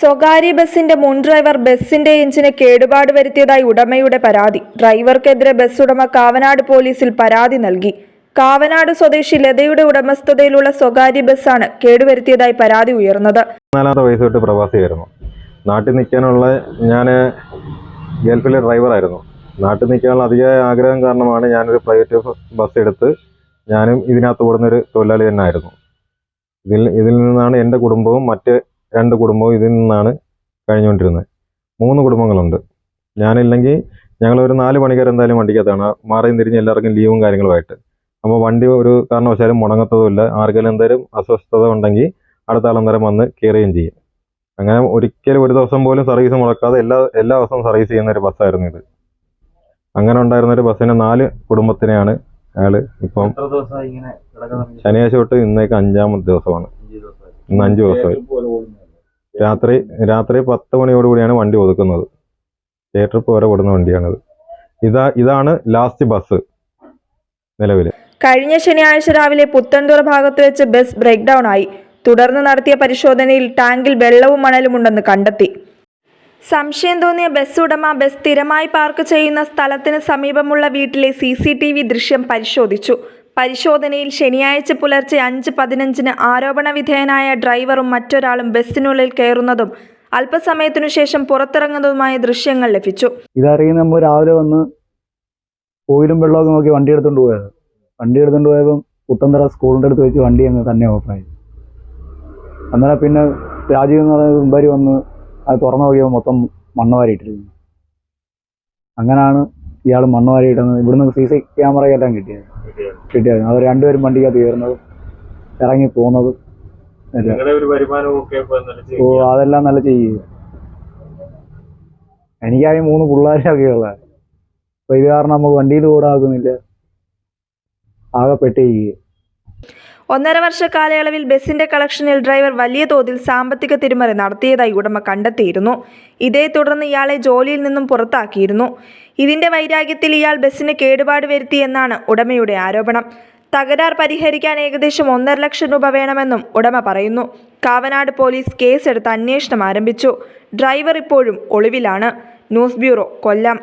സ്വകാര്യ ബസിന്റെ മുൻ ഡ്രൈവർ ബസിന്റെ എഞ്ചിന് കേടുപാട് വരുത്തിയതായി ഉടമയുടെ പരാതി. ഡ്രൈവർക്കെതിരെ ബസ് ഉടമ കാവനാട് പോലീസിൽ പരാതി നൽകി. കാവനാട് സ്വദേശി ലതയുടെ ഉടമസ്ഥതയിലുള്ള സ്വകാര്യ ബസ്സാണ് കേടുവരുത്തിയതായി പരാതി ഉയർന്നത്. നാലാമത്തെ വയസ്സ് തൊട്ട് പ്രവാസിയായിരുന്നു. നാട്ടിൽ നിൽക്കാനുള്ള ഞാൻ ഗൾഫിലെ ഡ്രൈവറായിരുന്നു. നാട്ടിൽ നിൽക്കാനുള്ള അധികമായ ആഗ്രഹം കാരണമാണ് ഞാനൊരു പ്രൈവറ്റ് ബസ് എടുത്ത് ഞാനും ഇതിനകത്ത് ഓടുന്നൊരു തൊഴിലാളി തന്നെ ആയിരുന്നു ഇതിൽ ഇതിൽ നിന്നാണ് എന്റെ കുടുംബവും മറ്റ് രണ്ട് കുടുംബവും ഇതിൽ നിന്നാണ് കഴിഞ്ഞുകൊണ്ടിരുന്നത്. മൂന്ന് കുടുംബങ്ങളുണ്ട്. ഞാനില്ലെങ്കിൽ ഞങ്ങളൊരു നാല് മണിക്കാർ എന്തായാലും വണ്ടിക്കകത്താണ്. മാറിയും തിരിഞ്ഞ് എല്ലാവർക്കും ലീവും കാര്യങ്ങളുമായിട്ട്. അപ്പോൾ വണ്ടി ഒരു കാരണവശാലും മുടങ്ങത്തതുമില്ല. ആർക്കെങ്കിലും എന്തെങ്കിലും അസ്വസ്ഥത ഉണ്ടെങ്കിൽ അടുത്ത ആളന്നേരം വന്ന് കയറുകയും ചെയ്യും. അങ്ങനെ ഒരിക്കലും ഒരു ദിവസം പോലും സർവീസ് മുടക്കാതെ എല്ലാ എല്ലാ ദിവസവും സർവീസ് ചെയ്യുന്ന ഒരു ബസ്സായിരുന്നു ഇത്. അങ്ങനെ ഉണ്ടായിരുന്ന ഒരു ബസ്സിന് നാല് കുടുംബത്തിനെയാണ് അയാൾ ഇപ്പം? ശനിയാഴ്ച തൊട്ട് ഇന്നേക്ക് അഞ്ചാമത്തെ ദിവസമാണ്. ഇന്ന് അഞ്ച് ദിവസമായി? രാത്രി രാത്രി പത്ത് മണിയോടുകൂടിയാണ് വണ്ടി ഒതുക്കുന്നത്. ഡേ ട്രിപ്പ് വരെ ഓടുന്ന വണ്ടിയാണത്. ഇതാ ഇതാണ് ലാസ്റ്റ് ബസ് നിലവിൽ കഴിഞ്ഞ ശനിയാഴ്ച രാവിലെ പുത്തൻതുറ ഭാഗത്ത് വെച്ച് ബസ് ബ്രേക്ക് ഡൗൺ ആയി തുടർന്ന് നടത്തിയ പരിശോധനയിൽ ടാങ്കിൽ വെള്ളവും മണലും ഉണ്ടെന്ന് കണ്ടെത്തി. സംശയം തോന്നിയ ബസ് ഉടമ ബസ് സ്ഥിരമായി പാർക്ക് ചെയ്യുന്ന സ്ഥലത്തിന് സമീപമുള്ള വീട്ടിലെ സി സി ടി വി ദൃശ്യം പരിശോധിച്ചു. പരിശോധനയിൽ ശനിയാഴ്ച പുലർച്ചെ അഞ്ച് പതിനഞ്ചിന് ആരോപണ വിധേയനായ ഡ്രൈവറും മറ്റൊരാളും ബസ്സിനുള്ളിൽ കയറുന്നതും അല്പസമയത്തിനു ശേഷം പുറത്തിറങ്ങുന്നതുമായ ദൃശ്യങ്ങൾ ലഭിച്ചു. ഇതറിയുന്ന നമ്മൾ രാവിലെ വന്ന് ഓയിലും വെള്ളമൊക്കെ നോക്കി വണ്ടി എടുത്തുകൊണ്ട് പോയത്. വണ്ടി എടുത്തുകൊണ്ട് പോയപ്പോൾ പുത്തന്തറ സ്കൂളിന്റെ അടുത്ത് വെച്ച് വണ്ടി അങ്ങ് തന്നെ ഓഫായി അന്നേരം പിന്നെ രാജീവ് എന്ന് പറയുന്ന മുമ്പാരി വന്ന് അത് തുറന്നു നോക്കിയപ്പോൾ മൊത്തം മണ്ണ് വാരിയിട്ടിരുന്നു അങ്ങനെയാണ് ഇയാൾ മണ്ണുവാരി ഇടുന്നത് ഇവിടുന്ന് സി സി ക്യാമറയെല്ലാം കിട്ടിയത്. കിട്ടിയായിരുന്നു അവർ രണ്ടുപേരും വണ്ടിക്കകത്ത് കയറുന്നതും ഇറങ്ങി പോകുന്നതും ഓ അതെല്ലാം നല്ല ചെയ്യുക എനിക്കായി മൂന്ന് പിള്ളേരൊക്കെ ഉള്ളത്. അപ്പൊ ഇത് കാരണം നമുക്ക് വണ്ടിയിൽ ഓടാക്കുന്നില്ല ആകെ പെട്ട് ചെയ്യുക ഒന്നര വർഷ കാലയളവിൽ ബസിന്റെ കളക്ഷനിൽ ഡ്രൈവർ വലിയ തോതിൽ സാമ്പത്തിക തിരിമറി നടത്തിയതായി ഉടമ കണ്ടെത്തിയിരുന്നു. ഇതേ തുടർന്ന് ഇയാളെ ജോലിയിൽ നിന്നും പുറത്താക്കിയിരുന്നു. ഇതിന്റെ വൈരാഗ്യത്തിൽ ഇയാൾ ബസ്സിന് കേടുപാട് വരുത്തിയെന്നാണ് ഉടമയുടെ ആരോപണം. തകരാർ പരിഹരിക്കാൻ ഏകദേശം ഒന്നര ലക്ഷം രൂപ വേണമെന്നും ഉടമ പറയുന്നു. കാവനാട് പോലീസ് കേസെടുത്ത് അന്വേഷണം ആരംഭിച്ചു. ഡ്രൈവർ ഇപ്പോഴും ഒളിവിലാണ്. News bureau Kollam.